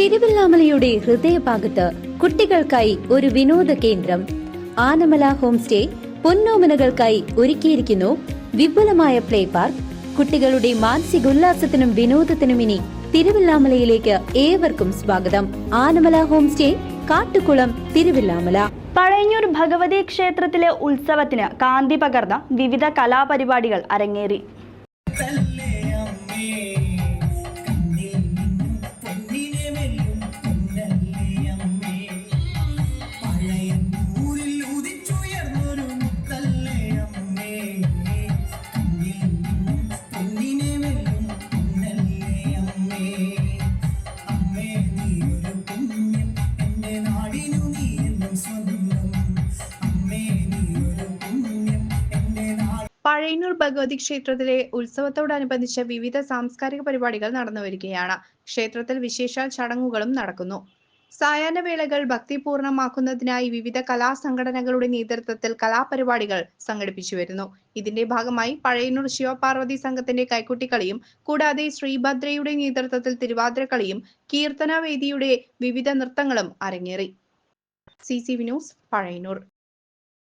തിരുവല്ലാമലയുടെ ഹൃദയഭാഗത്ത് കുട്ടികൾക്കായി ഒരു വിനോദ കേന്ദ്രം. ആനമല ഹോം സ്റ്റേ പൊന്നോമനകൾക്കായി ഒരുക്കിയിരിക്കുന്നു വിപുലമായ പ്ലേ പാർക്ക്. കുട്ടികളുടെ മാനസികോല്ലാസത്തിനും വിനോദത്തിനും ഇനി തിരുവല്ലാമലയിലേക്ക് ഏവർക്കും സ്വാഗതം. Anamala home stay Kattukulam Thiruvilwamala. Pazhayannur Bhagavathi ക്ഷേത്രത്തിലെ ഉത്സവത്തിന് കാന്തി പകർന്ന വിവിധ കലാപരിപാടികൾ അരങ്ങേറി. പഴയന്നൂർ ഭഗവതി ക്ഷേത്രത്തിലെ ഉത്സവത്തോടനുബന്ധിച്ച് വിവിധ സാംസ്കാരിക പരിപാടികൾ നടന്നു വരികയാണ് ക്ഷേത്രത്തിൽ വിശേഷാൽ ചടങ്ങുകളും നടക്കുന്നു. സായാഹ്നവേളകൾ ഭക്തിപൂർണമാക്കുന്നതിനായി വിവിധ കലാസംഘടനകളുടെ നേതൃത്വത്തിൽ കലാപരിപാടികൾ സംഘടിപ്പിച്ചു വരുന്നു ഇതിന്റെ ഭാഗമായി പഴയന്നൂർ ശിവപാർവതി സംഘത്തിന്റെ കൈക്കുട്ടിക്കളിയും കൂടാതെ ശ്രീഭദ്രയുടെ നേതൃത്വത്തിൽ തിരുവാതിരക്കളിയും കീർത്തനവേദിയുടെ വിവിധ നൃത്തങ്ങളും അരങ്ങേറി. C C V news Pazhayannur.